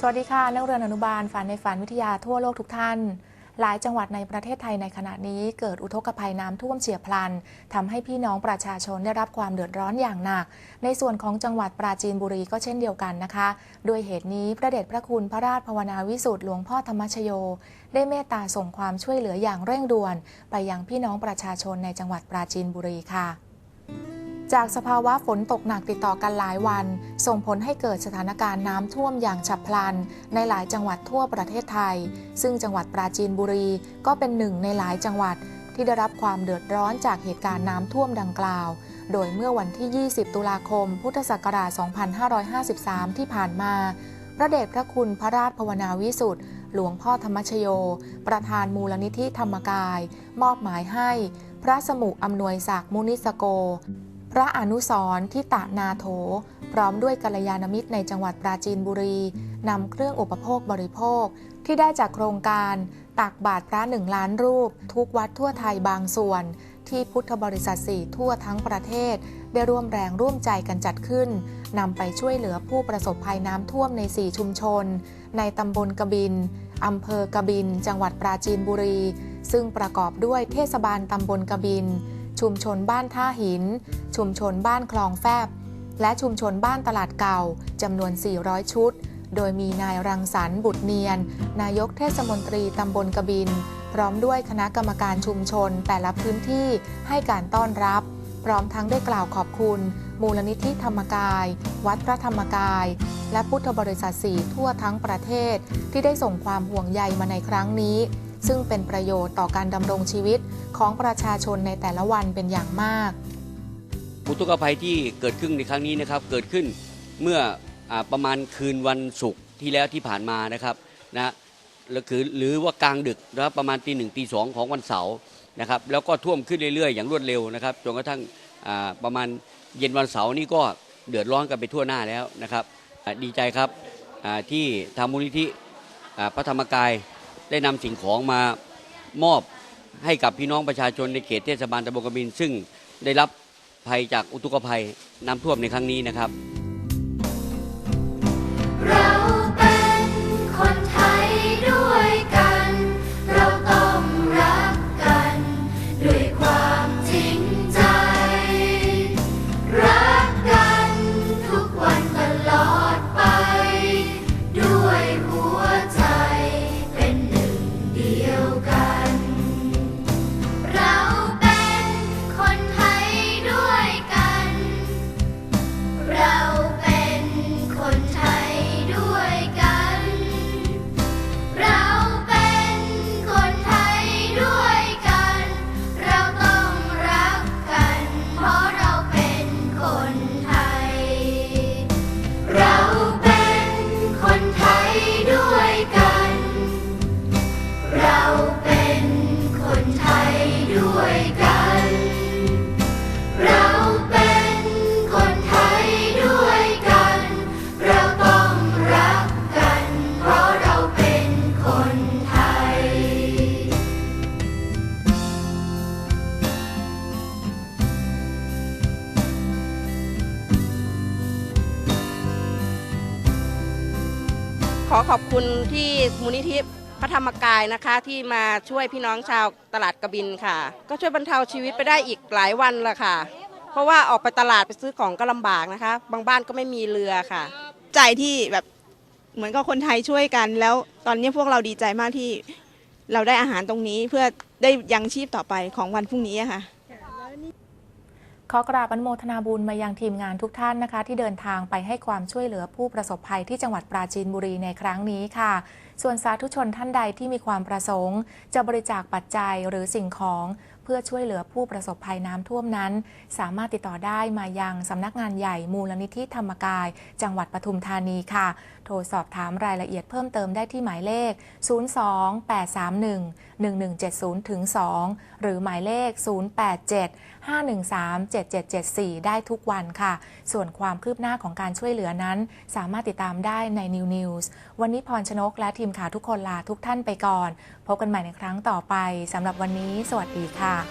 สวัสดีค่ะ นักเรียนอนุบาลฝันในฝันวิทยาทั่วโลกทุกท่าน หลายจังหวัดในประเทศไทยในขณะนี้เกิดอุทกภัยน้ำท่วมเฉียบพลันทำให้พี่น้องประชาชนได้รับความเดือดร้อนอย่างหนัก ในส่วนของจังหวัดปราจีนบุรีก็เช่นเดียวกันนะคะ ด้วยเหตุนี้พระเดชพระคุณพระราชภาวนาวิสุทธิ์หลวงพ่อธรรมชโย ได้เมตตาส่งความช่วยเหลืออย่างเร่งด่วน ไปยังพี่น้องประชาชนในจังหวัดปราจีนบุรีค่ะ จากสภาวะฝนตกหนักติดต่อกันหลายวัน ส่งผลให้เกิดสถานการณ์น้ำท่วมอย่างฉับพลัน ในหลายจังหวัดทั่วประเทศไทย ซึ่งจังหวัดปราจีนบุรีก็เป็นหนึ่งในหลายจังหวัดที่ได้รับความเดือดร้อนจากเหตุการณ์น้ำท่วมดังกล่าว โดยเมื่อวันที่ 20 ตุลาคม พุทธศักราช 2553 ที่ผ่านมา พระเดชพระคุณพระราชภาวนาวิสุทธิ์หลวงพ่อธรรมชโย ประธานมูลนิธิธรรมกาย มอบหมายให้ พระสมุอำนวยศักดิ์มุนิสโก ระอนุสรณ์ทิตะนาโถ พร้อมด้วยกัลยาณมิตรในจังหวัดปราจีนบุรีนำเครื่องอุปโภคบริโภค ที่ได้จากโครงการตักบาตรพระหนึ่งล้านรูป ทุกวัดทั่วไทยบางส่วน ที่พุทธบริษัทสี่ทั่วทั้งประเทศ ได้ร่วมแรงร่วมใจกันจัดขึ้นนำไปช่วยเหลือผู้ประสบภัยน้ำท่วมใน 4 ชุมชน ในตำบลกบินอำเภอกบิน จังหวัดปราจีนบุรี ซึ่งประกอบด้วยเทศบาลตำบลกบิน ชุมชนบ้านท่าหิน ชุมชนบ้านคลองแฟบ และชุมชนบ้านตลาดเก่าจำนวน 400 ชุด โดยมีนายรังสรรค์บุตรเนียน นายกเทศมนตรีตำบลกบิน พร้อมด้วยคณะกรรมการชุมชนแต่ละพื้นที่ให้การต้อนรับ พร้อมทั้งได้กล่าวขอบคุณ มูลนิธิธรรมกาย วัดพระธรรมกาย และพุทธบริษัทสีทั่วทั้งประเทศ ที่ได้ส่งความห่วงใยมาในครั้งนี้ ซึ่งเป็นประโยชน์ต่อการดำรงชีวิตของประชาชนในแต่ละวันเป็นอย่างมาก อุทกภัยที่เกิดขึ้นในครั้งนี้นะครับ เกิดขึ้นเมื่ออประมาณคืนวันศุกร์ที่แล้วที่ผ่านมานะครับนะหรือคือหรือว่ากลางดึกนะครับประมาณตีหนึ่งตีสองของวันเสาร์นะครับ แล้วก็ท่วมขึ้นเรื่อยๆ อย่างรวดเร็วนะครับจนกระทั่งประมาณเย็นวันเสาร์นี่ก็เดือดร้อนกันไปทั่วหน้าแล้วนะครับ ดีใจครับที่ทางมูลนิธิพระธรรมกาย ได้นำสิ่งของมามอบให้กับพี่น้องประชาชนในเขตเทศบาลตะบนกบิน ซึ่งได้รับภัยจากอุทกภัยน้ำท่วมในครั้งนี้นะครับ อขอบคุณที่มูลนิธิพระธรรมกายนะคะ ที่มาช่วยพี่น้องชาวตลาดกระบินค่ะ ก็ช่วยบรรเทาชีวิตไปได้อีกหลายวันละค่ะ เพราะว่าออกไปตลาดไปซื้อของก็ลำบากนะคะ บางบ้านก็ไม่มีเรือค่ะ ใจที่แบบเหมือนกับคนไทยช่วยกันแล้วตอนนี้พวกเราดีใจมากที่เราได้อาหารตรงนี้เพื่อได้ยังชีพต่อไปของวันพรุ่งนี้อะค่ะ ขอกราบอนุโมทนาบุญมายังทีมงานทุกท่านนะคะ ที่เดินทางไปให้ความช่วยเหลือผู้ประสบภัยที่จังหวัดปราจีนบุรีในครั้งนี้ค่ะ ส่วนสาธุชนท่านใดที่มีความประสงค์ จะบริจาคปัจจัยหรือสิ่งของ เพื่อช่วยเหลือผู้ประสบภัยน้ำท่วมนั้น สามารถติดต่อได้มายังสำนักงานใหญ่มูลนิธิธรรมกาย จังหวัดปทุมธานีค่ะ โทรสอบถามรายละเอียดเพิ่มเติมได้ที่หมายเลข 02831 1170ถึง2หรือหมายเลข 087 513 7774 ได้ทุกวันค่ะ ส่วนความคืบหน้าของการช่วยเหลือนั้น สามารถติดตามได้ใน New News วันนี้พรชนกและทีมข่าวทุกคนลาทุกท่านไปก่อน พบกันใหม่ในครั้งต่อไปสำหรับวันนี้ สวัสดีค่ะค่ะ